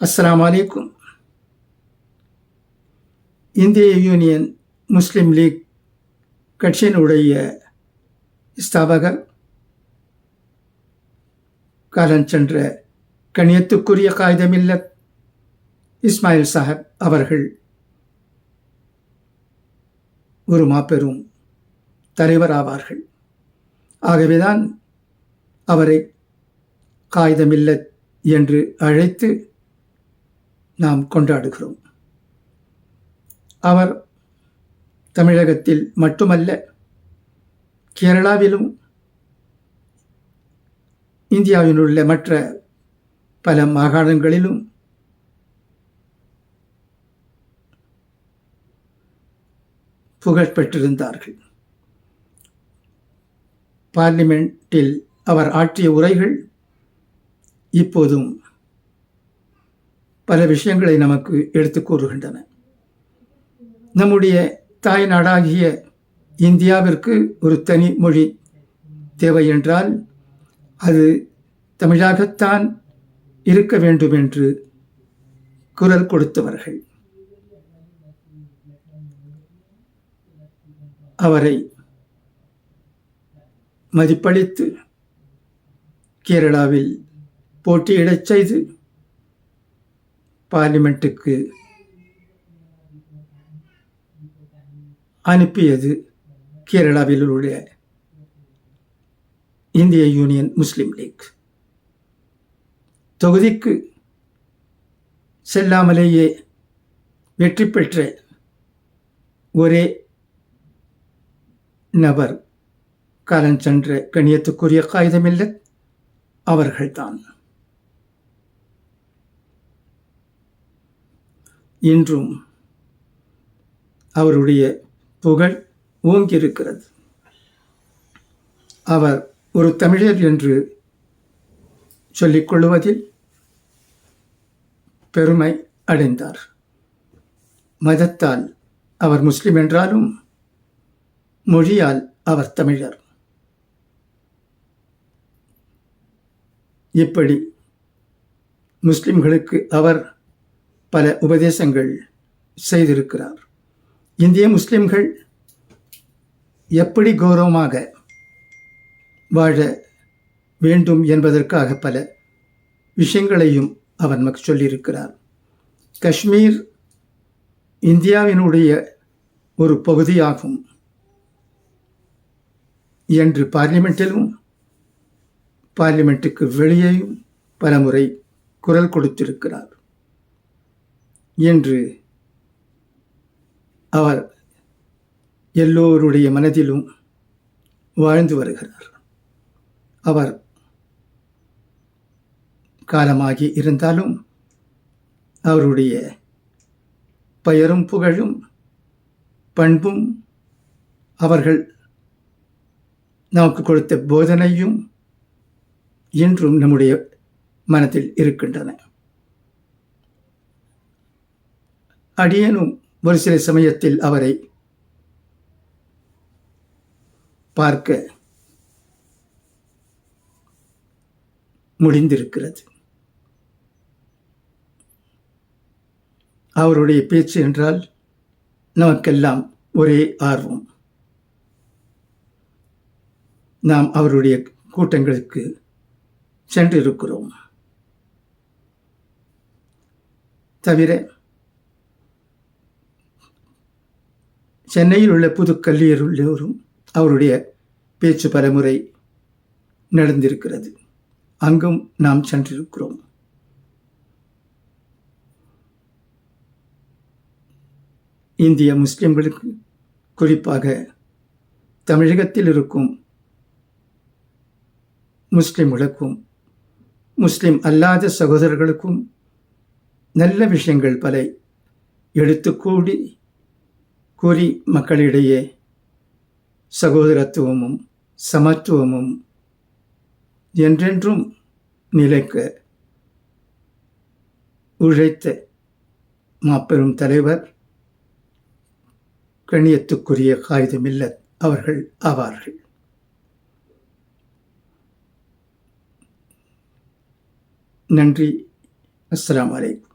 அஸ்லாம் வலைக்கும் இந்திய யூனியன் முஸ்லீம் லீக் கட்சியினுடைய ஸ்தாபகர் காலஞ்சென்ற கணியத்துக்குரிய காகிதமில்லத் இஸ்மாயில் சாஹப் அவர்கள் ஒரு மாபெரும் தலைவர் ஆவார்கள். ஆகவேதான் அவரை காகிதமில்லத் என்று அழைத்து நாம் கொண்டாடுகிறோம். அவர் தமிழகத்தில் மட்டுமல்ல கேரளாவிலும் இந்தியாவில் உள்ள மற்ற பல மாகாணங்களிலும் புகழ் பெற்றிருந்தார்கள் பார்லிமெண்ட்டில் அவர் ஆற்றிய உரைகள் இப்போதும் பல விஷயங்களை நமக்கு எடுத்து கூறுகின்றன. நம்முடைய தாய் நாடாகிய இந்தியாவிற்கு ஒரு தனி மொழி தேவை என்றால் அது தமிழாகத்தான் இருக்க வேண்டும் என்று குரல் கொடுத்தவர்கள். அவரை மதிப்பளித்து கேரளாவில் போட்டியிடச் செய்து பார்லிமெண்ட்டுக்கு அனுப்பியது கேரளாவில் உள்ள இந்திய யூனியன் முஸ்லீம் லீக். தொகுதிக்கு செல்லாமலேயே வெற்றி பெற்ற ஒரே நபர் காலஞ்சென்ற கணியத்துக்குரிய காகிதமில்லை அவர்கள்தான். இன்றும் அவருடைய புகழ் ஓங்கியிருக்கிறது. அவர் ஒரு தமிழர் என்று சொல்லிக்கொள்வதில் பெருமை அடைந்தார். மதத்தால் அவர் முஸ்லிம் என்றாலும் மொழியால் அவர் தமிழர். இப்படி முஸ்லிம்களுக்கு அவர் பல உபதேசங்கள் செய்திருக்கிறார். இந்திய முஸ்லிம்கள் எப்படி கௌரவமாக வாழ வேண்டும் என்பதற்காக பல விஷயங்களையும் அவர் நமக்கு சொல்லியிருக்கிறார். காஷ்மீர் இந்தியாவினுடைய ஒரு பகுதியாகும் என்று பார்லிமெண்டிலும் பார்லிமெண்ட்டுக்கு வெளியேயும் பலமுறை குரல் கொடுத்திருக்கிறார். என்று அவர் எல்லோருடைய மனதிலும் வாழ்ந்து வருகிறார். அவர் காலமாகி இருந்தாலும் அவருடைய பெயரும் புகழும் பண்பும் அவர்கள் நமக்கு கொடுத்த போதனையும் இன்றும் நம்முடைய மனத்தில் இருக்கின்றன. அடியனும் ஒரு சில சமயத்தில் அவரை பார்க்க முடிந்திருக்கிறது. அவருடைய பேச்சு என்றால் நமக்கெல்லாம் ஒரே ஆர்வம். நாம் அவருடைய கூட்டங்களுக்கு சென்றிருக்கிறோம். தவிர சென்னையில் உள்ள புது கல்லூரியோரும் அவருடைய பேச்சு பலமுறை நடந்திருக்கிறது. அங்கும் நாம் சென்றிருக்கிறோம். இந்திய முஸ்லிம்களுக்கு குறிப்பாக தமிழகத்தில் இருக்கும் முஸ்லிம்களுக்கும் முஸ்லிம் அல்லாத சகோதரர்களுக்கும் நல்ல விஷயங்கள் பல எடுத்துக்கூடி கூறி மக்களிடையே சகோதரத்துவமும் சமத்துவமும் என்றென்றும் நிலைக்க உழைத்த மாபெரும் தலைவர் கணியத்துக்குரிய காகிதமில்ல அவர்கள் ஆவார்கள். நன்றி. அஸ்லாம் வலைக்கும்